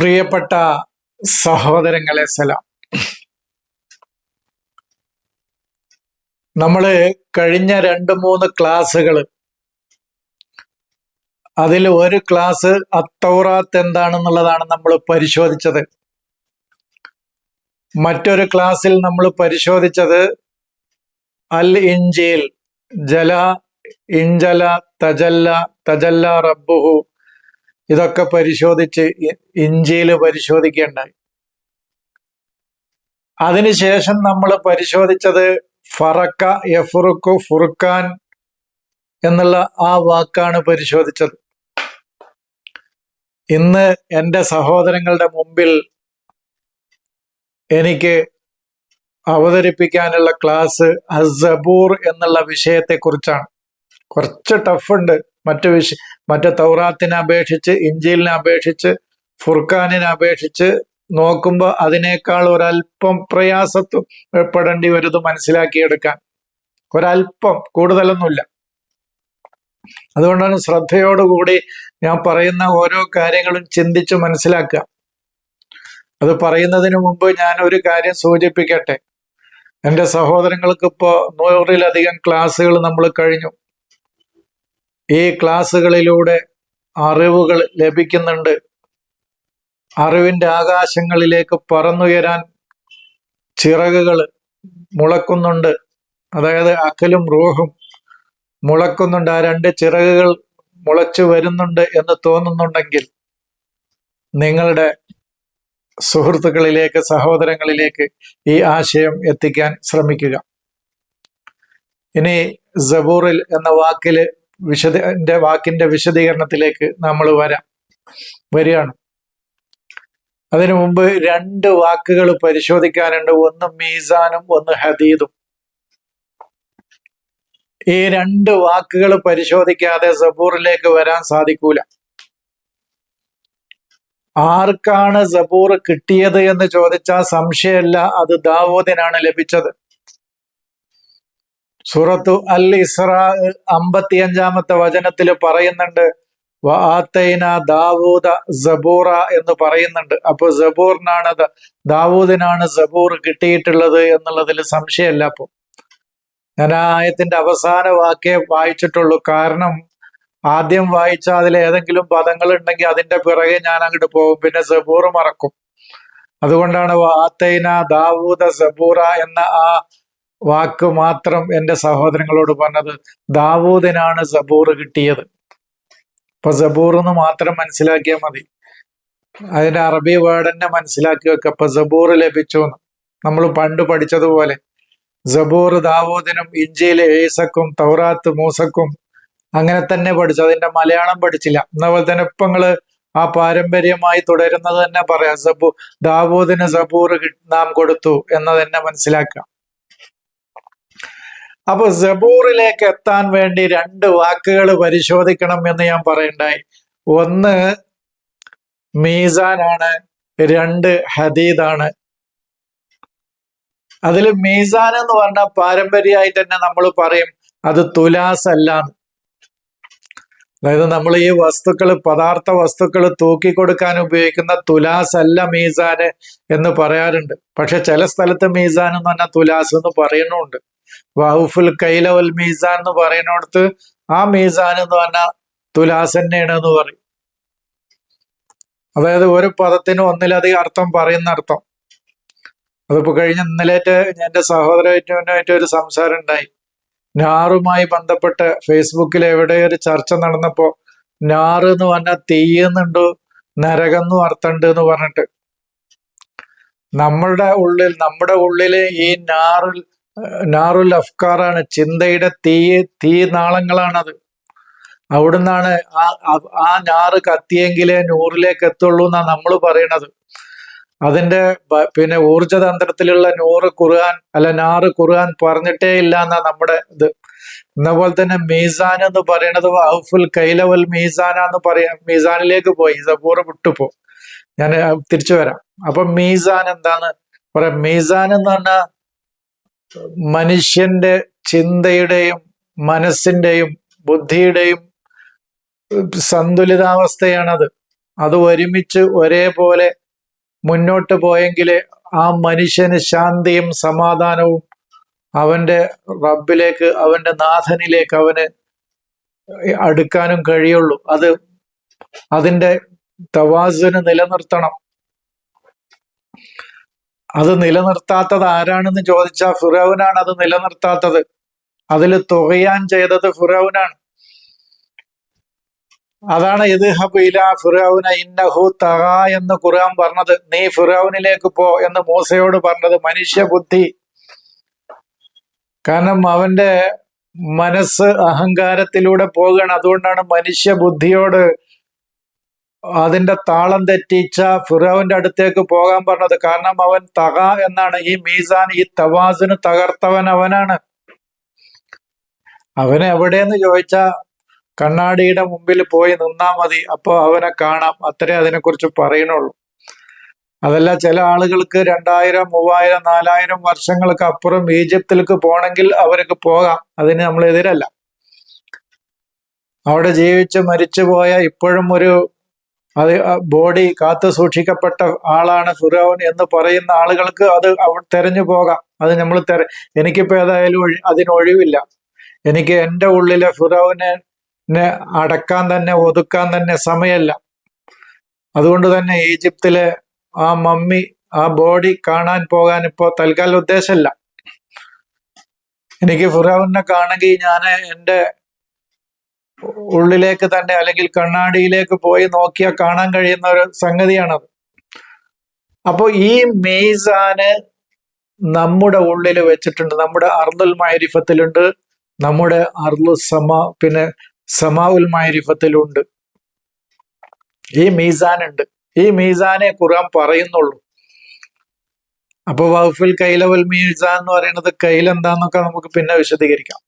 പ്രിയപ്പെട്ട സഹോദരങ്ങളെ സലാം. നമ്മൾ കഴിഞ്ഞ രണ്ട് മൂന്ന് ക്ലാസ്സുകൾ അതിൽ ഒരു ക്ലാസ് അത്തൗറാത്ത് എന്താണെന്നുള്ളതാണ് നമ്മൾ പരിശോധിച്ചത്. മറ്റൊരു ക്ലാസ്സിൽ നമ്മൾ പരിശോധിച്ചത് അൽ ഇഞ്ചിൽ ജല ഇഞ്ചല തജല്ല തജല്ല റബ്ബുഹു ഇതൊക്കെ പരിശോധിച്ച് ഇഞ്ചിയിൽ പരിശോധിക്കേണ്ടായി അതിനുശേഷം നമ്മൾ പരിശോധിച്ചത് ഫറക്ക യഫുറുക്കു ഫുറുക്കാൻ എന്നുള്ള ആ വാക്കാണ് പരിശോധിച്ചത്. ഇന്ന് എന്റെ സഹോദരങ്ങളുടെ മുമ്പിൽ എനിക്ക് അവതരിപ്പിക്കാനുള്ള ക്ലാസ് അസബൂർ എന്നുള്ള വിഷയത്തെക്കുറിച്ചാണ്. കുറച്ച് ടഫ് ഉണ്ട് മറ്റു വിഷ മറ്റു തൗറാത്തിനെ അപേക്ഷിച്ച് ഇഞ്ചിലിനെ അപേക്ഷിച്ച് ഫുർഖാനിനെ അപേക്ഷിച്ച് നോക്കുമ്പോൾ അതിനേക്കാൾ ഒരല്പം പ്രയാസപ്പെടേണ്ടി വരുത് മനസ്സിലാക്കിയെടുക്കാൻ. ഒരല്പം കൂടുതലൊന്നുമില്ല. അതുകൊണ്ടാണ് ശ്രദ്ധയോടുകൂടി ഞാൻ പറയുന്ന ഓരോ കാര്യങ്ങളും ചിന്തിച്ച് മനസ്സിലാക്കുക. അത് പറയുന്നതിന് മുമ്പ് ഞാൻ ഒരു കാര്യം സൂചിപ്പിക്കട്ടെ. എന്റെ സഹോദരങ്ങൾക്ക് ഇപ്പോൾ നൂറിലധികം ക്ലാസ്സുകൾ നമ്മൾ കഴിഞ്ഞു. ഈ ക്ലാസ്സുകളിലൂടെ അറിവുകൾ ലഭിക്കുന്നുണ്ട്. അറിവിന്റെ ആകാശങ്ങളിലേക്ക് പറന്നുയരാൻ ചിറകുകൾ മുളക്കുന്നുണ്ട്. അതായത് അക്കലും റൂഹും മുളക്കുന്നുണ്ട്. ആ രണ്ട് ചിറകുകൾ മുളച്ചു വരുന്നുണ്ട് എന്ന് തോന്നുന്നുണ്ടെങ്കിൽ നിങ്ങളുടെ സുഹൃത്തുക്കളിലേക്ക് സഹോദരങ്ങളിലേക്ക് ഈ ആശയം എത്തിക്കാൻ ശ്രമിക്കുക. ഇനി ജബൂറിൽ എന്ന വാക്കിൽ വിശദ വാക്കിന്റെ വിശദീകരണത്തിലേക്ക് നമ്മൾ വരാം. വരികയാണ്. അതിനു മുമ്പ് രണ്ട് വാക്കുകൾ പരിശോധിക്കാനുണ്ട്. ഒന്ന് മീസാനും ഒന്ന് ഹദീദും. ഈ രണ്ട് വാക്കുകൾ പരിശോധിക്കാതെ സബൂറിലേക്ക് വരാൻ സാധിക്കൂല. ആർക്കാണ് സബൂർ കിട്ടിയത് എന്ന് ചോദിച്ചാൽ സംശയമല്ല അത് ദാവൂദിനാണ് ലഭിച്ചത്. സൂറത്തു അൽ ഇസ്ര അമ്പത്തി അഞ്ചാമത്തെ വചനത്തിൽ പറയുന്നുണ്ട് വാത്തൈന ദാവൂദ സബൂറ എന്ന് പറയുന്നുണ്ട്. അപ്പൊ സബൂറിനാണ് ദാവൂദിനാണ് സബൂർ കിട്ടിയിട്ടുള്ളത് എന്നുള്ളതിൽ സംശയമല്ല അപ്പൊ. ഞാൻ ആയത്തിന്റെ അവസാന വാക്കേ വായിച്ചിട്ടുള്ളൂ. കാരണം ആദ്യം വായിച്ച അതിൽ ഏതെങ്കിലും പദങ്ങൾ ഉണ്ടെങ്കിൽ അതിന്റെ പിറകെ ഞാൻ അങ്ങോട്ട് പോകും. പിന്നെ സബൂർ മറക്കും. അതുകൊണ്ടാണ് വാത്തൈന ദാവൂദ സബൂറ എന്ന ആ വാക്ക് മാത്രം എന്റെ സഹോദരങ്ങളോട് പറഞ്ഞത് ദാവൂദിനാണ് സബൂർ കിട്ടിയത്. ഇപ്പൊ സബൂർ എന്ന് മാത്രം മനസ്സിലാക്കിയാൽ മതി. അതിന്റെ അറബി വേർഡ് തന്നെ മനസ്സിലാക്കി വെക്കുക ഇപ്പൊ സബൂർ ലഭിച്ചു എന്ന് നമ്മൾ പണ്ട് പഠിച്ചതുപോലെ സബൂർ ദാവൂദിനും ഇഞ്ചിയിലെ ഏസക്കും തൗറാത്ത് മൂസക്കും അങ്ങനെ തന്നെ പഠിച്ചു. അതിന്റെ മലയാളം പഠിച്ചില്ല. എന്നപോലെ തന്നെ ഇപ്പൊ നിങ്ങൾ ആ പാരമ്പര്യമായി തുടരുന്നത് തന്നെ പറയാം. സബൂ ദാവൂദിന് സബൂർ നാം കൊടുത്തു എന്ന് തന്നെ മനസ്സിലാക്കാം. അപ്പൊ സബൂറിലേക്ക് എത്താൻ വേണ്ടി രണ്ട് വാക്കുകൾ പരിശോധിക്കണം എന്ന് ഞാൻ പറയണ്ടായി ഒന്ന് മീസാനാണ്. രണ്ട് ഹദീദാണ്. അതിൽ മീസാൻ എന്ന് പറഞ്ഞ പാരമ്പര്യമായിട്ട് തന്നെ നമ്മൾ പറയും അത് തുലാസ് അതായത് നമ്മൾ ഈ വസ്തുക്കൾ പദാർത്ഥ വസ്തുക്കൾ തൂക്കി കൊടുക്കാൻ ഉപയോഗിക്കുന്ന തുലാസ് അല്ല മീസാന് എന്ന് പറയാറുണ്ട്. പക്ഷെ ചില സ്ഥലത്ത് മീസാൻ എന്ന് പറഞ്ഞാൽ തുലാസ് എന്ന് പറയുന്നുണ്ട് വഹുഫുൽ കൈലവൽ മീസാൻ എന്ന് പറയുന്നിടത്ത് ആ മീസാൻ എന്ന് പറഞ്ഞാൽ തുലാസ് തന്നെയാണ് എന്ന് പറയും. അതായത് ഒരു പദത്തിന് ഒന്നിലധികം അർത്ഥം പറയുന്ന അർത്ഥം. അതിപ്പോ കഴിഞ്ഞ ഇന്നലേറ്റ് എന്റെ സഹോദരമായിട്ട് ഒരു സംസാരം ഉണ്ടായി. നാറുമായി ബന്ധപ്പെട്ട് ഫേസ്ബുക്കിൽ എവിടെ ഒരു ചർച്ച നടന്നപ്പോ നാറ് എന്ന് പറഞ്ഞാൽ തീയുന്നുണ്ട് നരകെന്നും അർത്ഥമുണ്ട് എന്ന് പറഞ്ഞിട്ട്. നമ്മളുടെ ഉള്ളിൽ നമ്മുടെ ഉള്ളിൽ ഈ നാറിൽ നാറുൽ അഫ്കാറാണ് ചിന്തയുടെ തീ തീ നാളങ്ങളാണത്. അവിടുന്നാണ് ആ ആ ഞാറ് കത്തിയെങ്കിലേ നൂറിലേക്ക് എത്തുള്ളൂ എന്നാണ് നമ്മൾ പറയണത്. അതിന്റെ പിന്നെ ഊർജതന്ത്രത്തിലുള്ള നൂറ് ഖുർആൻ അല്ല നാറ് ഖുർആൻ പറഞ്ഞിട്ടേ ഇല്ല എന്നാ നമ്മുടെ ഇത്. എന്നപോലെ തന്നെ മീസാൻ എന്ന് പറയുന്നത് വഹഫുൽ കൈലവൽ മീസാന എന്ന് പറയാം മീസാനിലേക്ക് പോയി. സബൂർ വിട്ടുപോ. ഞാൻ തിരിച്ചു വരാം. അപ്പൊ മീസാൻ എന്താന്ന് പറയാം. മീസാൻ എന്ന് പറഞ്ഞാൽ മനുഷ്യന്റെ ചിന്തയുടെയും മനസ്സിന്റെയും ബുദ്ധിയുടെയും സന്തുലിതാവസ്ഥയാണത്. അത് ഒരുമിച്ച് ഒരേപോലെ മുന്നോട്ട് പോയെങ്കിൽ ആ മനുഷ്യന് ശാന്തിയും സമാധാനവും അവന്റെ റബ്ബിലേക്ക് അവന്റെ നാഥനിലേക്ക് അവന് അടുക്കാനും കഴിയുള്ളൂ. അത് അതിന്റെ തവാസിന് നിലനിർത്തണം. അത് നിലനിർത്താത്തത് ആരാണെന്ന് ചോദിച്ചാൽ ഫിറൌനാണ് അത് നിലനിർത്താത്തത്. അതിൽ തുകയാൻ ചെയ്തത് ഫിറൌനാണ്. അതാണ് ഇത് ഹബില ഫിറോവിന ഇന്നഹു തക എന്ന് ഖുർആൻ പറഞ്ഞത്. നീ ഫിറൌനിലേക്ക് പോ എന്ന് മൂസയോട് പറഞ്ഞത്. മനുഷ്യ ബുദ്ധി കാരണം അവന്റെ മനസ്സ് അഹങ്കാരത്തിലൂടെ പോവുകയാണ്. അതുകൊണ്ടാണ് മനുഷ്യ ബുദ്ധിയോട് അതിന്റെ താളം തെറ്റിച്ച ഫിറോവിന്റെ അടുത്തേക്ക് പോകാൻ പറഞ്ഞത് കാരണം അവൻ തക എന്നാണ്. ഈ മീസാൻ ഈ തവാസിന് തകർത്തവൻ അവനാണ്. അവനെ എവിടെയെന്ന് ചോദിച്ച കണ്ണാടിയുടെ മുമ്പിൽ പോയി നിന്നാ മതി. അപ്പോൾ അവനെ കാണാം. അത്രേ അതിനെക്കുറിച്ച് പറയണുള്ളൂ അതല്ല ചില ആളുകൾക്ക് രണ്ടായിരം മൂവായിരം നാലായിരം വർഷങ്ങൾക്ക് അപ്പുറം ഈജിപ്തിലേക്ക് പോകണമെങ്കിൽ അവർക്ക് പോകാം. അതിന് നമ്മൾ എതിരല്ല അവിടെ ജീവിച്ച് മരിച്ചു പോയ ഇപ്പോഴും ഒരു അത് ബോഡി കാത്തു സൂക്ഷിക്കപ്പെട്ട ആളാണ് ഫിറോൻ എന്ന് പറയുന്ന ആളുകൾക്ക് അത് തെരഞ്ഞു പോകാം. അത് നമ്മൾ തെര എനിക്കിപ്പോ ഏതായാലും ഒഴി അതിന് ഒഴിവില്ല. എനിക്ക് എന്റെ ഉള്ളിലെ ഫിറോവിനെ അടക്കാൻ തന്നെ ഒതുക്കാൻ തന്നെ സമയമല്ല. അതുകൊണ്ട് തന്നെ ഈജിപ്തിലെ ആ മമ്മി ആ ബോഡി കാണാൻ പോകാൻ ഇപ്പോൾ തൽക്കാലം ഉദ്ദേശമല്ല. എനിക്ക് ഫിറോവിനെ കാണുകയും ഞാൻ എന്റെ ഉള്ളിലേക്ക് തന്നെ അല്ലെങ്കിൽ കണ്ണാടിയിലേക്ക് പോയി നോക്കിയാൽ കാണാൻ കഴിയുന്ന ഒരു സംഗതിയാണത്. അപ്പോൾ ഈ മെയ്സാന് നമ്മുടെ ഉള്ളിൽ വെച്ചിട്ടുണ്ട്. നമ്മുടെ അർദുൽ മാരിഫത്തിലുണ്ട് നമ്മുടെ അർദു സമ പിന്നെ സമാവുൽ മാരിഫത്തിലുണ്ട് ഈ മീസാൻ ഉണ്ട് ഈ മീസാനെ ഖുർആൻ പറയുന്നുള്ളൂ. അപ്പൊ വൗഫിൽ കൈലവൽ മീസാൻ എന്ന് പറയുന്നത് കൈൽ എന്താന്നൊക്കെ നമുക്ക് പിന്നെ വിശദീകരിക്കാം.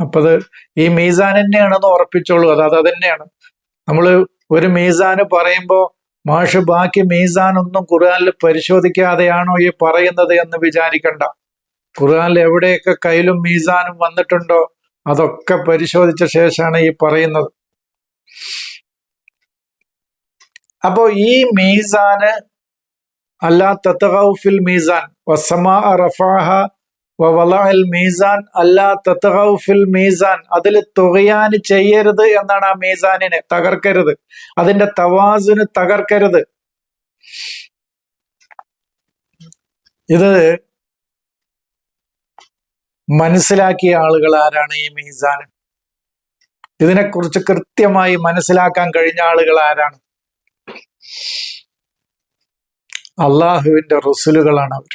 അപ്പൊ അത് ഈ മീസാൻ തന്നെയാണെന്ന് ഉറപ്പിച്ചോളൂ. അത് അത് തന്നെയാണ് നമ്മൾ ഒരു മീസാന് പറയുമ്പോൾ മാഷ് ബാക്കി മീസാൻ ഒന്നും ഖുർആാനിൽ പരിശോധിക്കാതെയാണോ ഈ പറയുന്നത് എന്ന് വിചാരിക്കണ്ട. ഖുർആാനിൽ എവിടെയൊക്കെ കയ്യിലും മീസാനും വന്നിട്ടുണ്ടോ അതൊക്കെ പരിശോധിച്ച ശേഷമാണ് ഈ പറയുന്നത്. അപ്പോ ഈ മീസാന് അല്ലാ തത്തഹൌഫിൽ മീസാൻ വസമാ റഫാഹ മീസാൻ അല്ലാ ഫിൽ മീസാൻ. അതിൽ തുകയാൻ ചെയ്യരുത് എന്നാണ് ആ മീസാനിനെ തകർക്കരുത്. അതിന്റെ തവാസിന് തകർക്കരുത്. ഇത് മനസ്സിലാക്കിയ ആളുകൾ ആരാണ് ഈ മീസാൻ? ഇതിനെക്കുറിച്ച് കൃത്യമായി മനസ്സിലാക്കാൻ കഴിഞ്ഞ ആളുകൾ ആരാണ്? അള്ളാഹുവിന്റെ റസുലുകളാണ് അവർ.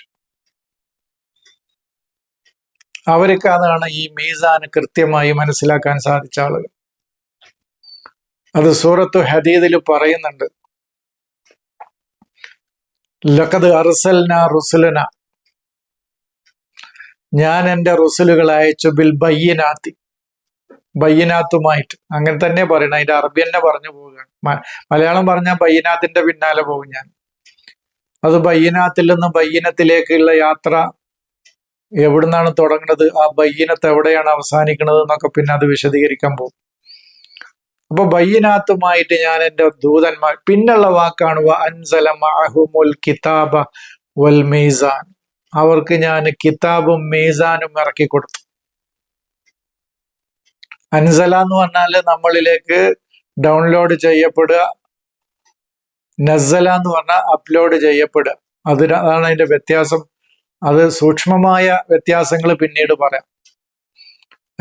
അവർക്ക് അതാണ് ഈ മീസാന് കൃത്യമായി മനസ്സിലാക്കാൻ സാധിച്ച ആളുകൾ. അത് സൂറത്തു ഹദീദിൽ പറയുന്നുണ്ട്. ലഖദ് അർസൽന റുസുലന. ഞാൻ എന്റെ റുസുലുകൾ അയച്ചു ബിൽ ബയ്യനാത്തി. ബയ്യനാത്തുമായിട്ട്. അങ്ങനെ തന്നെ പറയണം. അതിന്റെ അറബി തന്നെ പറഞ്ഞു പോവുകയാണ്. മലയാളം പറഞ്ഞാൽ ബയ്യനാത്തിന്റെ പിന്നാലെ പോകും ഞാൻ. അത് ബയ്യനാത്തിൽ നിന്ന് ബയ്യനത്തിലേക്കുള്ള യാത്ര എവിടുന്നാണ് തുടങ്ങുന്നത്? ആ ബയ്യനത്ത് എവിടെയാണ് അവസാനിക്കുന്നത് എന്നൊക്കെ പിന്നെ അത് വിശദീകരിക്കാൻ പോകും. അപ്പൊ ബയ്യനാത്തുമായിട്ട് ഞാൻ എന്റെ ദൂതന്മാർ പിന്നുള്ള വാക്കാണ് കിതാബ വൽ മീസാൻ. അവർക്ക് ഞാൻ കിതാബും മീസാനും ഇറക്കി കൊടുത്തു. അൻസല എന്ന് പറഞ്ഞാൽ നമ്മളിലേക്ക് ഡൗൺലോഡ് ചെയ്യപ്പെടുക നസല എന്ന് പറഞ്ഞാൽ അപ്ലോഡ് ചെയ്യപ്പെടുക. അതിന് അതാണ് അതിന്റെ വ്യത്യാസം. അത് സൂക്ഷ്മമായ വ്യത്യാസങ്ങൾ പിന്നീട് പറയാം.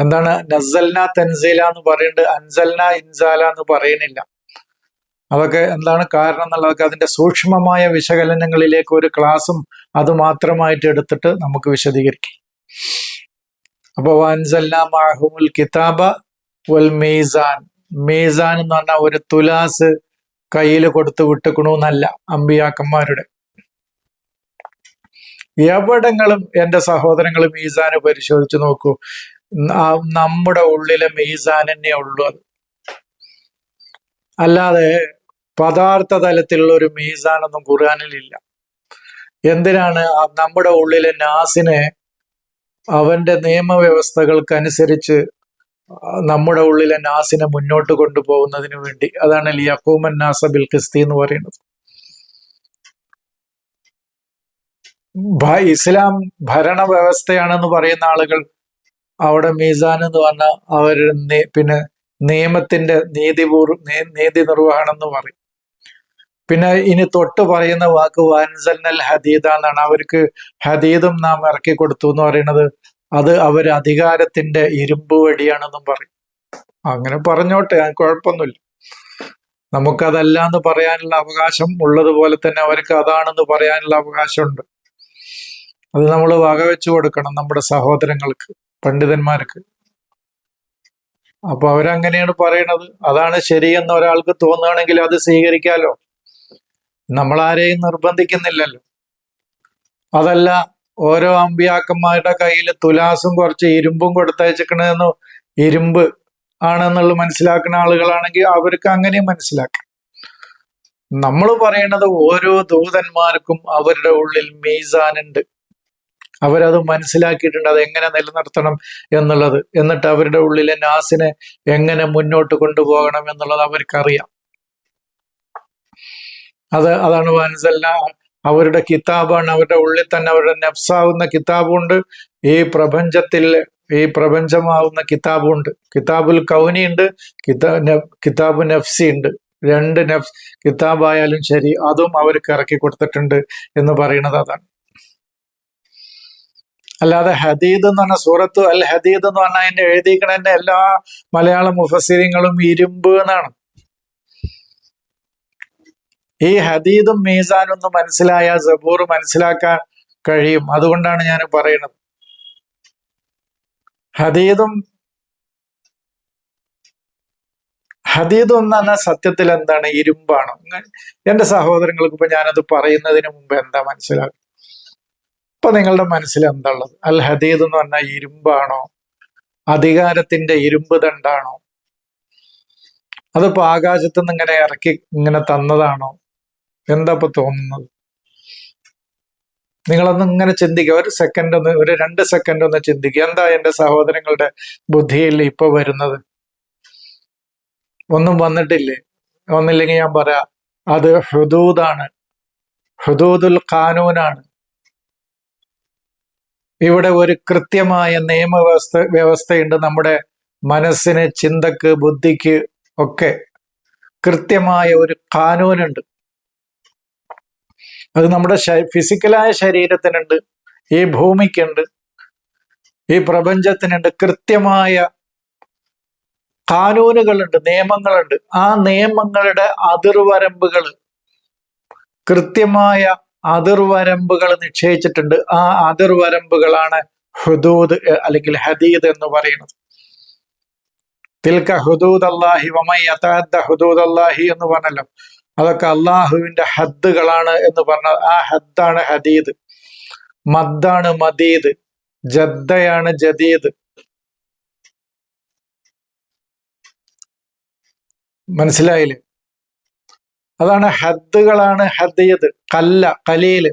എന്താണ്? നസൽന തൻസീല എന്ന് പറയുന്നുണ്ട് അൻസൽന ഇൻസാല എന്ന് പറയുന്നില്ല. അതൊക്കെ എന്താണ് കാരണം എന്നുള്ളതൊക്കെ അതിന്റെ സൂക്ഷ്മമായ വിശകലനങ്ങളിലേക്ക് ഒരു ക്ലാസ്സും അത് മാത്രമായിട്ട് എടുത്തിട്ട് നമുക്ക് വിശദീകരിക്കാം. അപ്പോൾ അൻസൽന മാഹുൽ കിതാബ വൽ മീസാൻ. മീസാൻ എന്ന് പറഞ്ഞാൽ ഒരു തുലാസ് കയ്യിൽ കൊടുത്ത് വിട്ടുക്കണമെന്നല്ല അമ്പിയാക്കന്മാരുടെ. എവിടങ്ങളും എന്റെ സഹോദരങ്ങൾ മീസാന് പരിശോധിച്ച് നോക്കൂ. നമ്മുടെ ഉള്ളിലെ മീസാൻ തന്നെ ഉള്ളൂ അത്. അല്ലാതെ പദാർത്ഥ തലത്തിലുള്ള ഒരു മീസാനൊന്നും ഖുർആാനിലില്ല എന്തിനാണ് നമ്മുടെ ഉള്ളിലെ നാസിനെ അവന്റെ നിയമവ്യവസ്ഥകൾക്കനുസരിച്ച് നമ്മുടെ ഉള്ളിലെ നാസിനെ മുന്നോട്ട് കൊണ്ടുപോകുന്നതിന് വേണ്ടി അതാണ് ലിയഹൂമൻ നാസ ബിൽ ഖിസ്തി എന്ന് പറയുന്നത്. ഇസ്ലാം ഭരണ വ്യവസ്ഥയാണെന്ന് പറയുന്ന ആളുകൾ അവിടെ മീസാൻ എന്ന് പറഞ്ഞ അവർ പിന്നെ നിയമത്തിന്റെ നീതിപൂർവ നീതി നിർവഹണം എന്ന് പറയും. പിന്നെ ഇനി തൊട്ട് പറയുന്ന വാക്ക് വാൻസൽ ഹദീദ എന്നാണ്. അവർക്ക് ഹദീദും നാം ഇറക്കി കൊടുത്തു എന്ന് പറയുന്നത് അത് അവർ അധികാരത്തിന്റെ ഇരുമ്പ് വടിയാണെന്നും പറയും. അങ്ങനെ പറഞ്ഞോട്ടെ കുഴപ്പമൊന്നുമില്ല. നമുക്കതല്ല എന്ന് പറയാനുള്ള അവകാശം ഉള്ളതുപോലെ തന്നെ അവർക്ക് അതാണെന്ന് പറയാനുള്ള അവകാശമുണ്ട്. അത് നമ്മൾ വകവെച്ചു കൊടുക്കണം നമ്മുടെ സഹോദരങ്ങൾക്ക് പണ്ഡിതന്മാർക്ക്. അപ്പൊ അവരങ്ങനെയാണ് പറയണത്. അതാണ് ശരിയെന്ന് ഒരാൾക്ക് തോന്നുകയാണെങ്കിൽ അത് സ്വീകരിക്കാലോ. നമ്മൾ ആരെയും നിർബന്ധിക്കുന്നില്ലല്ലോ. അതല്ല ഓരോ അമ്പിയാക്കന്മാരുടെ കയ്യിൽ തുലാസും കുറച്ച് ഇരുമ്പും കൊടുത്തയച്ചിക്കണെന്ന് ഇരുമ്പ് ആണെന്നുള്ളത് മനസ്സിലാക്കുന്ന ആളുകളാണെങ്കിൽ അവർക്ക് അങ്ങനെയും മനസ്സിലാക്കാം. നമ്മൾ പറയണത് ഓരോ ദൂതന്മാർക്കും അവരുടെ ഉള്ളിൽ മീസാനുണ്ട്. അവരത് മനസ്സിലാക്കിയിട്ടുണ്ട് അത് എങ്ങനെ നിലനിർത്തണം എന്നുള്ളത്. എന്നിട്ട് അവരുടെ ഉള്ളിലെ നാസിനെ എങ്ങനെ മുന്നോട്ട് കൊണ്ടുപോകണം എന്നുള്ളത് അവർക്കറിയാം. അത് അതാണ് മനസ്സല്ല അവരുടെ കിതാബാണ്. അവരുടെ ഉള്ളിൽ തന്നെ അവരുടെ നഫ്സാവുന്ന കിതാബുണ്ട്. ഈ പ്രപഞ്ചത്തിൽ ഈ പ്രപഞ്ചമാവുന്ന കിതാബുണ്ട്. കിതാബുൽ കൗനി ഉണ്ട് കിതാ കിതാബ് നഫ്സി ഉണ്ട് രണ്ട് നഫ്സ് കിതാബായാലും ശരി അതും അവർക്ക് ഇറക്കി കൊടുത്തിട്ടുണ്ട് എന്ന് പറയുന്നത് അതാണ്. അല്ലാതെ ഹദീദ് എന്ന് പറഞ്ഞ സൂറത്ത് അൽ ഹദീദ് എന്ന് പറഞ്ഞാൽ അതിന്റെ എഴുതിക്കണതിന്റെ എല്ലാ മലയാള മുഫസിരിങ്ങളും ഇരുമ്പ് എന്നാണ്. ഈ ഹദീദും മീസാനും ഒന്ന് മനസ്സിലായ സബൂർ മനസ്സിലാക്കാൻ കഴിയും. അതുകൊണ്ടാണ് ഞാൻ പറയുന്നത്. ഹദീദും ഹദീദ് എന്ന് പറഞ്ഞാൽ സത്യത്തിൽ എന്താണ്? ഇരുമ്പാണ്. എന്റെ സഹോദരങ്ങൾക്ക് ഇപ്പൊ ഞാനത് പറയുന്നതിന് മുമ്പ് എന്താ മനസ്സിലാക്കുക ഇപ്പൊ നിങ്ങളുടെ മനസ്സിൽ എന്താണുള്ളത്? അൽ ഹദീദ് എന്ന് പറഞ്ഞാൽ ഇരുമ്പാണോ? അധികാരത്തിന്റെ ഇരുമ്പ് ദണ്ടാണോ? അതിപ്പോ ആകാശത്ത് നിന്ന് ഇങ്ങനെ ഇറക്കി ഇങ്ങനെ തന്നതാണോ? എന്താ ഇപ്പൊ തോന്നുന്നത്? നിങ്ങളൊന്ന് ഇങ്ങനെ ചിന്തിക്കുക. ഒരു സെക്കൻഡ് ഒന്ന് ഒരു രണ്ട് സെക്കൻഡ് ഒന്ന് ചിന്തിക്കുക. എന്താ എന്റെ സഹോദരങ്ങളുടെ ബുദ്ധിയിൽ ഇപ്പൊ വരുന്നത്? ഒന്നും വന്നിട്ടില്ലേ? ഒന്നില്ലെങ്കിൽ ഞാൻ പറയാ അത് ഹുദൂദാണ്. ഹുദൂദുൽ ഖാനൂനാണ്. ഇവിടെ ഒരു കൃത്യമായ നിയമവ്യവസ്ഥ വ്യവസ്ഥയുണ്ട് നമ്മുടെ മനസ്സിന് ചിന്തക്ക് ബുദ്ധിക്ക് ഒക്കെ കൃത്യമായ ഒരു കാനൂനുണ്ട്. അത് നമ്മുടെ ഫിസിക്കലായ ശരീരത്തിനുണ്ട് ഈ ഭൂമിക്കുണ്ട് ഈ പ്രപഞ്ചത്തിനുണ്ട് കൃത്യമായ കാനൂനുകളുണ്ട് നിയമങ്ങളുണ്ട്. ആ നിയമങ്ങളുടെ അതിർവരമ്പുകൾ കൃത്യമായ അതിർവരമ്പുകൾ നിശ്ചയിച്ചിട്ടുണ്ട്. ആ അതിർവരമ്പുകളാണ് ഹുദൂദ് അല്ലെങ്കിൽ ഹദീദ് എന്ന് പറയുന്നത്. തിൽക്ക ഹുദൂദ് അള്ളാഹി വമൈ ഹുദൂദ് അള്ളാഹി എന്ന് പറഞ്ഞല്ലോ. അതൊക്കെ അള്ളാഹുവിന്റെ ഹദ്ദുകളാണ് എന്ന് പറഞ്ഞത് ആ ഹദ്ദാണ് ഹദീദ്. മദ്ദാണ് മദീദ്. ജദ്ദയാണ് ജദീദ്. മനസ്സിലായില്ലേ? അതാണ് ഹദ്ദുകളാണ് ഹദീദ്. കല്ല കലീൽ.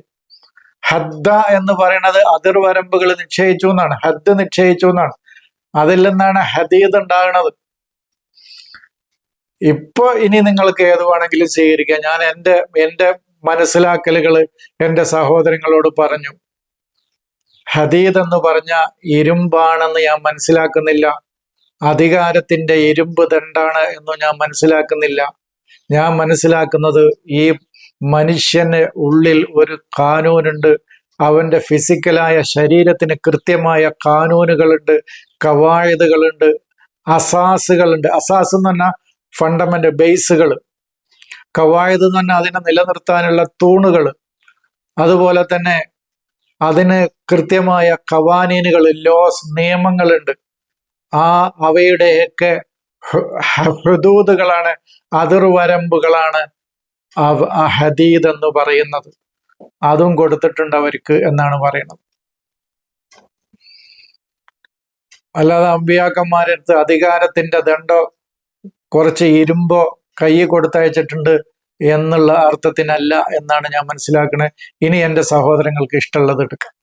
ഹദ്ദ എന്ന് പറയുന്നത് അതിർവരമ്പുകൾ നിശ്ചയിച്ചു എന്നാണ്. ഹദ്ദ് നിശ്ചയിച്ചു എന്നാണ്. അതിൽ നിന്നാണ് ഹദീദ് ഉണ്ടാകുന്നത്. ഇപ്പൊ ഇനി നിങ്ങൾക്ക് ഏത് വേണമെങ്കിലും സ്വീകരിക്കാം. ഞാൻ എന്റെ എന്റെ മനസ്സിലാക്കലുകൾ എന്റെ സഹോദരങ്ങളോട് പറഞ്ഞു. ഹദീദ് എന്ന് പറഞ്ഞ ഇരുമ്പാണെന്ന് ഞാൻ മനസ്സിലാക്കുന്നില്ല. അധികാരത്തിന്റെ ഇരുമ്പ് ദണ്ടാണ് എന്ന് ഞാൻ മനസ്സിലാക്കുന്നില്ല. ഞാൻ മനസ്സിലാക്കുന്നത് ഈ മനുഷ്യന് ഉള്ളിൽ ഒരു കാനൂനുണ്ട്. അവന്റെ ഫിസിക്കലായ ശരീരത്തിന് കൃത്യമായ കാനൂനുകളുണ്ട് കവായതുകളുണ്ട് അസാസുകളുണ്ട്. അസാസ് എന്ന് പറഞ്ഞാൽ ഫണ്ടമെന്റ് ബേസുകൾ കവായത് എന്ന് പറഞ്ഞാൽ അതിനെ നിലനിർത്താനുള്ള തൂണുകൾ അതുപോലെ തന്നെ അതിന് കൃത്യമായ കവാനീനുകൾ ലോസ് നിയമങ്ങളുണ്ട്. ആ അവയുടെയൊക്കെ ഹുദൂദുകളാണ് അതിർവരമ്പുകളാണ് ഹദീദ് എന്ന് പറയുന്നത്. അതും കൊടുത്തിട്ടുണ്ട് അവർക്ക് എന്നാണ് പറയുന്നത്. അല്ലാതെ അമ്പിയാക്കന്മാരടുത്ത് അധികാരത്തിന്റെ ദണ്ടോ കുറച്ച് ഇരുമ്പോ കൈ കൊടുത്തയച്ചിട്ടുണ്ട് എന്നുള്ള അർത്ഥത്തിനല്ല എന്നാണ് ഞാൻ മനസ്സിലാക്കുന്നത് ഇനി എന്റെ സഹോദരങ്ങൾക്ക് ഇഷ്ടമുള്ളത് എടുക്കാം.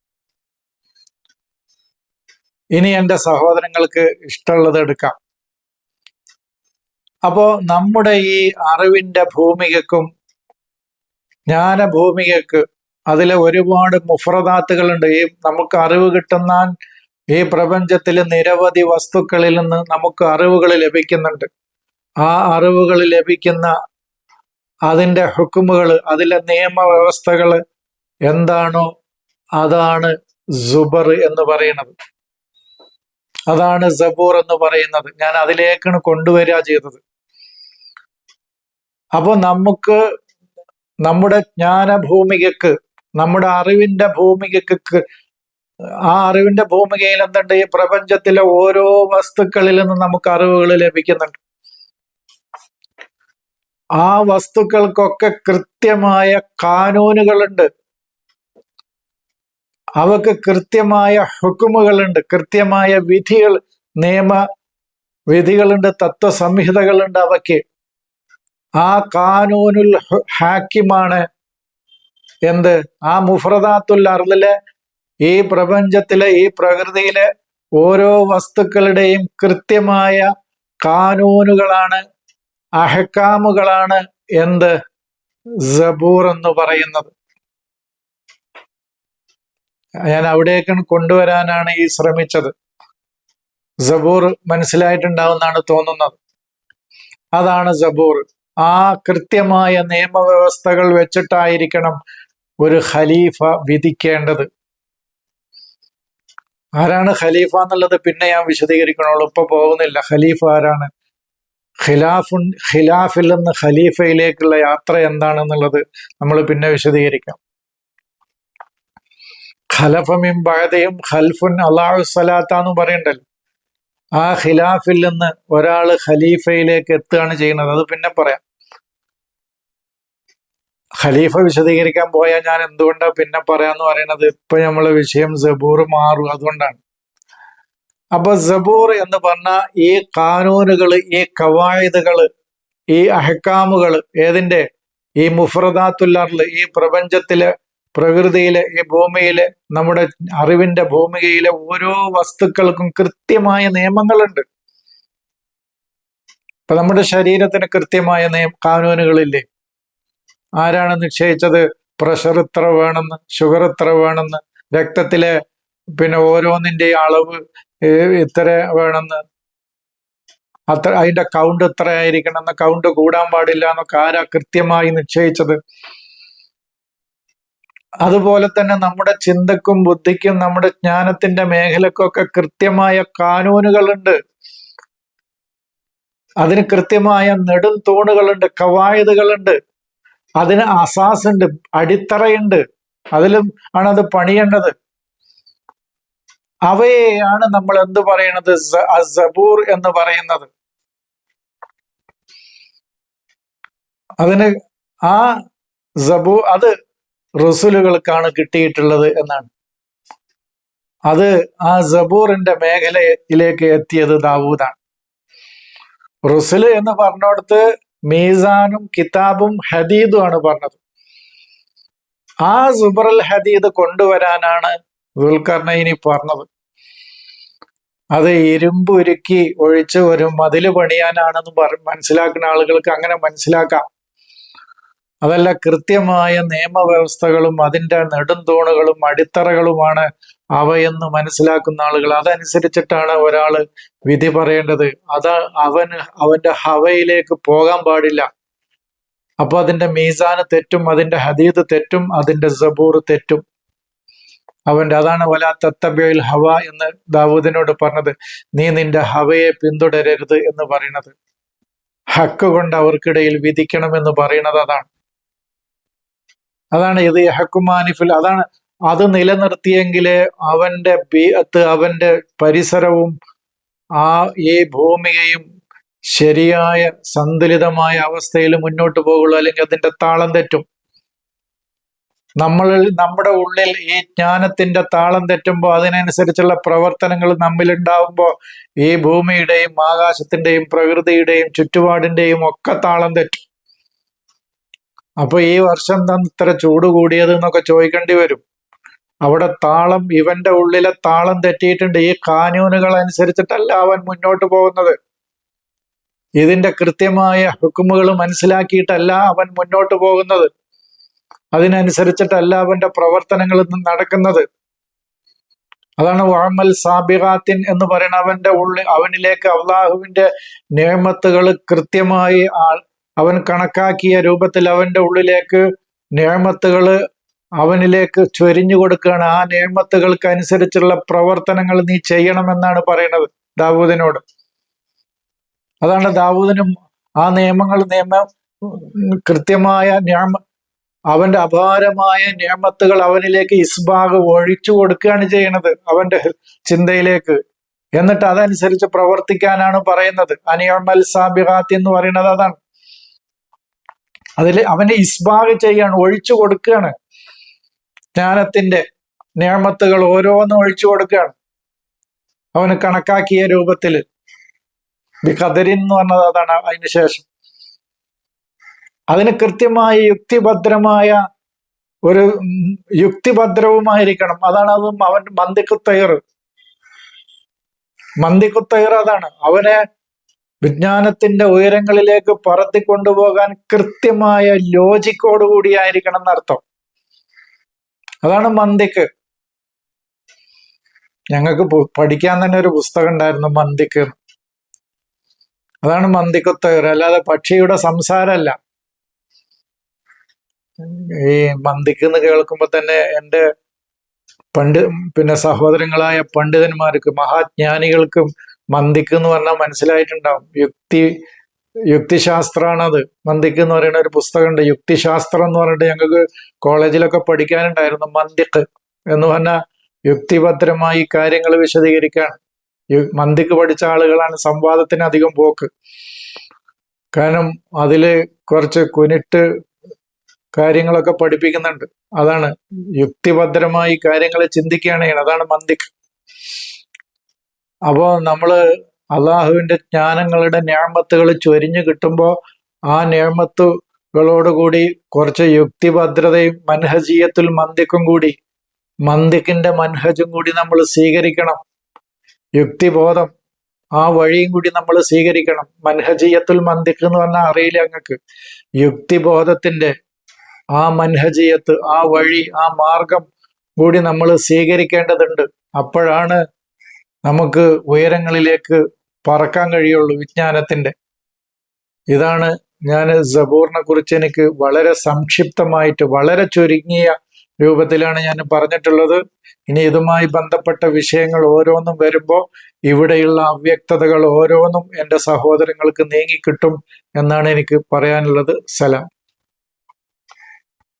ഇനി എന്റെ സഹോദരങ്ങൾക്ക് ഇഷ്ടമുള്ളത് എടുക്കാം. അപ്പോ നമ്മുടെ ഈ അറിവിന്റെ ഭൂമികക്കും ജ്ഞാനഭൂമികക്ക് അതിലെ ഒരുപാട് മുഫ്രദാത്തുകളുണ്ട്. ഈ നമുക്ക് അറിവ് കിട്ടുന്ന ഈ പ്രപഞ്ചത്തിലെ നിരവധി വസ്തുക്കളിൽ നിന്ന് നമുക്ക് അറിവുകൾ ലഭിക്കുന്നുണ്ട്. ആ അറിവുകൾ ലഭിക്കുന്ന അതിന്റെ ഹുക്കുമുകൾ അതിലെ നിയമവ്യവസ്ഥകൾ എന്താണോ അതാണ് സുബർ എന്ന് പറയുന്നത്. അതാണ് സബൂർ എന്ന് പറയുന്നത്. ഞാൻ അതിലേക്കാണ് കൊണ്ടുവരിക ചെയ്തത്. അപ്പോൾ നമുക്ക് നമ്മുടെ ജ്ഞാനഭൂമികക്ക് നമ്മുടെ അറിവിന്റെ ഭൂമികക്ക് ആ അറിവിന്റെ ഭൂമികയിൽ എന്തുണ്ട്? ഈ പ്രപഞ്ചത്തിലെ ഓരോ വസ്തുക്കളിൽ നിന്നും നമുക്ക് അറിവുകൾ ലഭിക്കുന്നുണ്ട്. ആ വസ്തുക്കൾക്കൊക്കെ കൃത്യമായ കാനൂനുകളുണ്ട്. അവക്ക് കൃത്യമായ ഹുക്കുമുകളുണ്ട് കൃത്യമായ വിധികൾ നിയമ വിധികളുണ്ട് തത്വസംഹിതകളുണ്ട് അവയ്ക്ക്. ആ കാനൂനുൽ ഹാക്കിമാണ് എന്ത്? ആ മുഫ്രദാത്തുൽ അർദിലെ ഈ പ്രപഞ്ചത്തിലെ ഈ പ്രകൃതിയിലെ ഓരോ വസ്തുക്കളുടെയും കൃത്യമായ കാനൂനുകളാണ് അഹക്കാമുകളാണ് എന്ത്? സബൂർ എന്ന് പറയുന്നത്. ഞാൻ അവിടേക്ക് കൊണ്ടുവരാനാണ് ഈ ശ്രമിച്ചത്. സബൂർ മനസ്സിലായിട്ടുണ്ടാവുന്നാണ് തോന്നുന്നത്. അതാണ് സബൂർ. ആ കൃത്യമായ നിയമവ്യവസ്ഥകൾ വെച്ചിട്ടായിരിക്കണം ഒരു ഖലീഫ വിധിക്കേണ്ടത്. ആരാണ് ഖലീഫ എന്നുള്ളത് പിന്നെ ഞാൻ വിശദീകരിക്കണുള്ളൂ. ഇപ്പൊ പോകുന്നില്ല. ഖലീഫ ആരാണ്? ഖിലാഫുൻ ഖിലാഫിൽ നിന്ന് ഖലീഫയിലേക്കുള്ള യാത്ര എന്താണെന്നുള്ളത് നമ്മൾ പിന്നെ വിശദീകരിക്കാം. ഖലഫമിം ബഹദയും ഖൽഫുൻ അള്ളാഹു സലാത്ത എന്ന് പറയണ്ടല്ലോ. ആ ഖിലാഫിൽ നിന്ന് ഒരാൾ ഖലീഫയിലേക്ക് എത്തുകയാണ് ചെയ്യുന്നത്. അത് പിന്നെ പറയാം. ഖലീഫ വിശദീകരിക്കാൻ പോയാൽ ഞാൻ എന്തുകൊണ്ടാണ് പിന്നെ പറയാന്ന് പറയുന്നത് ഇപ്പൊ നമ്മളെ വിഷയം സബൂർ മാറും അതുകൊണ്ടാണ്. അപ്പൊ സബൂർ എന്ന് പറഞ്ഞ ഈ കാനൂനുകൾ ഈ കവായതുകൾ ഈ അഹക്കാമുകൾ ഏതിന്റെ? ഈ മുഫ്രദാത്തുല്ലാറിൽ ഈ പ്രപഞ്ചത്തിലെ പ്രകൃതിയിലെ ഈ ഭൂമിയിലെ നമ്മുടെ അറിവിന്റെ ഭൂമികയിലെ ഓരോ വസ്തുക്കൾക്കും കൃത്യമായ നിയമങ്ങളുണ്ട്. ഇപ്പൊ നമ്മുടെ ശരീരത്തിന് കൃത്യമായ നിയമ കാനൂനുകളില്ലേ ആരാണ് നിശ്ചയിച്ചത്? പ്രഷർ ഇത്ര വേണമെന്ന് ഷുഗർ ഇത്ര വേണമെന്ന് രക്തത്തിലെ പിന്നെ ഓരോന്നിന്റെ അളവ് ഇത്ര വേണമെന്ന്. അത്ര അതിന്റെ കൗണ്ട് ഇത്ര ആയിരിക്കണം എന്ന് കൗണ്ട് കൂടാൻ പാടില്ല എന്നൊക്കെ ആരാ കൃത്യമായി നിശ്ചയിച്ചത്? അതുപോലെ തന്നെ നമ്മുടെ ചിന്തക്കും ബുദ്ധിക്കും നമ്മുടെ ജ്ഞാനത്തിന്റെ മേഖലക്കൊക്കെ കൃത്യമായ കാനൂനുകളുണ്ട്. അതിന് കൃത്യമായ നെടും തൂണുകളുണ്ട് കവായതുകളുണ്ട്. അതിന് അസാസ് ഉണ്ട് അടിത്തറയുണ്ട്. അതിലും ആണ് അത് പണിയേണ്ടത്. അവയെയാണ് നമ്മൾ എന്ത് പറയുന്നത്? സബൂർ എന്ന് പറയുന്നത്. അതിന് ആ സബൂ അത് റസുലുകൾക്കാണ് കിട്ടിയിട്ടുള്ളത് എന്നാണ്. അത് ആ സബൂറിന്റെ മേഖലയിലേക്ക് എത്തിയത് ദാവൂദാണ്. റുസുൽ എന്ന് പറഞ്ഞോടത്ത് മീസാനും കിതാബും ഹദീദും ആണ് പറഞ്ഞത്. ആ സുബറൽ ഹദീദ് കൊണ്ടുവരാനാണ് ദുൽഖർണയിനി പറഞ്ഞത്. അത് ഇരുമ്പ് ഉരുക്കി ഒഴിച്ച് ഒരു മതിൽ പണിയാനാണെന്ന് പറ മനസ്സിലാക്കുന്ന ആളുകൾക്ക് അങ്ങനെ മനസ്സിലാക്കാം. അതല്ല കൃത്യമായ നിയമവ്യവസ്ഥകളും അതിന്റെ നെടുന്തൂണുകളും അടിത്തറകളുമാണ് അവയെന്ന് മനസ്സിലാക്കുന്ന ആളുകൾ. അതനുസരിച്ചിട്ടാണ് ഒരാൾ വിധി പറയേണ്ടത്. അത് അവന് അവന്റെ ഹവയിലേക്ക് പോകാൻ പാടില്ല. അപ്പൊ അതിന്റെ മീസാന് തെറ്റും അതിന്റെ ഹദീദ് തെറ്റും അതിന്റെ സബൂർ തെറ്റും. അവന്റെ അതാണ് വല തത്തബിയിൽ ഹവ എന്ന് ദാവൂദിനോട് പറഞ്ഞത്. നീ നിന്റെ ഹവയെ പിന്തുടരരുത് എന്ന് പറയുന്നത്. ഹക്ക് കൊണ്ട് അവർക്കിടയിൽ വിധിക്കണമെന്ന് പറയുന്നത് അതാണ്. അതാണ് ഇത് ഹക്കുമാനിഫിൽ അതാണ് അത് നിലനിർത്തിയെങ്കിലേ അവന്റെ ബീഹത്ത് അവന്റെ പരിസരവും ആ ഈ ഭൂമിയെയും ശരിയായ സന്തുലിതമായ അവസ്ഥയിൽ മുന്നോട്ട് പോകുള്ളൂ. അല്ലെങ്കിൽ അതിന്റെ താളം തെറ്റും. നമ്മളിൽ നമ്മുടെ ഉള്ളിൽ ഈ ജ്ഞാനത്തിന്റെ താളം തെറ്റുമ്പോൾ അതിനനുസരിച്ചുള്ള പ്രവർത്തനങ്ങൾ നമ്മിലുണ്ടാവുമ്പോൾ ഈ ഭൂമിയുടെയും ആകാശത്തിന്റെയും പ്രകൃതിയുടെയും ചുറ്റുപാടിന്റെയും ഒക്കെ താളം തെറ്റും. അപ്പൊ ഈ വർഷം ഇത്ര ചൂട് കൂടിയത് എന്നൊക്കെ ചോദിക്കേണ്ടി വരും. അവിടെ താളം ഇവന്റെ ഉള്ളിലെ താളം തെറ്റിയിട്ടുണ്ട്. ഈ കാനൂനുകൾ അനുസരിച്ചിട്ടല്ല അവൻ മുന്നോട്ട് പോകുന്നത്. ഇതിന്റെ കൃത്യമായ ഹുക്കുമുകൾ മനസ്സിലാക്കിയിട്ടല്ല അവൻ മുന്നോട്ട് പോകുന്നത്. അതിനനുസരിച്ചിട്ടല്ല അവന്റെ പ്രവർത്തനങ്ങൾ ഇന്ന് നടക്കുന്നത്. അതാണ് വാമൽ സാബിഹാത്തിൻ എന്ന് പറയുന്ന അവന്റെ ഉള്ളിൽ അവനിലേക്ക് അള്ളാഹുവിന്റെ നിയമത്തുകൾ കൃത്യമായി ആൾ അവൻ കണക്കാക്കിയ രൂപത്തിൽ അവന്റെ ഉള്ളിലേക്ക് നിയമത്തുകൾ അവനിലേക്ക് ചൊരിഞ്ഞു കൊടുക്കുകയാണ്. ആ നിയമത്തുകൾക്ക് അനുസരിച്ചുള്ള പ്രവർത്തനങ്ങൾ നീ ചെയ്യണമെന്നാണ് പറയുന്നത് ദാവൂദിനോട്. അതാണ് ദാവൂദിനും ആ നിയമങ്ങൾ നിയമം കൃത്യമായ നിയമ അവന്റെ അപാരമായ നിയമത്തുകൾ അവനിലേക്ക് ഇസ്ബാഗ് ഒഴിച്ചു കൊടുക്കുകയാണ് ചെയ്യണത് അവന്റെ ചിന്തയിലേക്ക്. എന്നിട്ട് അതനുസരിച്ച് പ്രവർത്തിക്കാനാണ് പറയുന്നത്. അനിയമൽ സാബിഹാത്തി എന്ന് പറയുന്നത് അതാണ്. അതിൽ അവനെ ഇസ്ബാഗ് ചെയ്യാണ് ഒഴിച്ചു കൊടുക്കുകയാണ്. ജ്ഞാനത്തിന്റെ നിയമത്തുകൾ ഓരോന്നും ഒഴിച്ചു കൊടുക്കുകയാണ്. അവന് കണക്കാക്കിയ രൂപത്തിൽ ബിഖദരിൻ എന്ന് പറഞ്ഞത് അതാണ് അതിന് ശേഷം. അതിന് കൃത്യമായ യുക്തിഭദ്രമായ ഒരു യുക്തിഭദ്രവുമായിരിക്കണം. അതാണ് അത് അവൻ മന്ദിക്കുത്തയർ. മന്ദിക്കുത്തയർ അതാണ്. അവനെ വിജ്ഞാനത്തിന്റെ ഉയരങ്ങളിലേക്ക് പറത്തി കൊണ്ടുപോകാൻ കൃത്യമായ ലോജിക്കോടുകൂടിയായിരിക്കണം എന്നർത്ഥം. അതാണ് മന്തിക്ക്. ഞങ്ങൾക്ക് പഠിക്കാൻ തന്നെ ഒരു പുസ്തകം ഉണ്ടായിരുന്നു മന്തിക്ക്. അതാണ് മന്ദിക്കുത്തയർ അല്ലാതെ പക്ഷിയുടെ സംസാരമല്ല. ഈ മന്തിക്ക് എന്ന് കേൾക്കുമ്പോ തന്നെ എന്റെ പണ്ഡി പിന്നെ സഹോദരങ്ങളായ പണ്ഡിതന്മാർക്ക് മഹാജ്ഞാനികൾക്കും മന്തിക്ക് എന്ന് പറഞ്ഞാൽ മനസ്സിലായിട്ടുണ്ടാവും. യുക്തി യുക്തിശാസ്ത്രമാണ് മന്തിക്ക് എന്ന് പറയുന്ന ഒരു പുസ്തകമുണ്ട്. യുക്തിശാസ്ത്രം എന്ന് പറഞ്ഞിട്ട് ഞങ്ങൾക്ക് കോളേജിലൊക്കെ പഠിക്കാനുണ്ടായിരുന്നു മന്തിക്ക്. എന്ന് പറഞ്ഞാൽ യുക്തിഭദ്രമായി കാര്യങ്ങൾ വിശദീകരിക്കാൻ മന്തിക്ക് പഠിച്ച ആളുകളാണ് സംവാദത്തിന് അധികം പോക്ക്. കാരണം അതിൽ കുറച്ച് കുനിട്ട് കാര്യങ്ങളൊക്കെ പഠിപ്പിക്കുന്നുണ്ട്. അതാണ് യുക്തിഭദ്രമായി കാര്യങ്ങൾ ചിന്തിക്കുകയാണ് അതാണ് മന്തിക്ക്. അപ്പോൾ നമ്മൾ അള്ളാഹുവിന്റെ ജ്ഞാനങ്ങളുടെ ഞാമത്തുകൾ ചൊരിഞ്ഞു കിട്ടുമ്പോൾ ആ ഞാമത്തുകളോടുകൂടി കുറച്ച് യുക്തിഭദ്രതയും മൻഹജീയത്തുൽ മന്ദിക്കും കൂടി മന്ദിക്കിന്റെ മൻഹജും കൂടി നമ്മൾ സ്വീകരിക്കണം. യുക്തിബോധം ആ വഴിയും കൂടി നമ്മൾ സ്വീകരിക്കണം. മൻഹജീയത്തുൽ മന്ദിക്ക് എന്ന് പറഞ്ഞാൽ അറിയില്ല അങ്ങക്ക് യുക്തിബോധത്തിന്റെ ആ മൻഹജീയത്ത് ആ വഴി ആ മാർഗം കൂടി നമ്മൾ സ്വീകരിക്കേണ്ടതുണ്ട്. അപ്പോഴാണ് നമുക്ക് ഉയരങ്ങളിലേക്ക് പറക്കാൻ കഴിയുള്ളൂ വിജ്ഞാനത്തിന്റെ ഇതാണ് ഞാൻ സബൂറിനെ കുറിച്ച് എനിക്ക് വളരെ സംക്ഷിപ്തമായിട്ട് വളരെ ചുരുങ്ങിയ രൂപത്തിലാണ് ഞാൻ പറഞ്ഞിട്ടുള്ളത്. ഇനി ഇതുമായി ബന്ധപ്പെട്ട വിഷയങ്ങൾ ഓരോന്നും വരുമ്പോൾ ഇവിടെയുള്ള അവ്യക്തതകൾ ഓരോന്നും എന്റെ സഹോദരങ്ങൾക്ക് നീങ്ങിക്കിട്ടും എന്നാണ് എനിക്ക് പറയാനുള്ളത്. സലാം.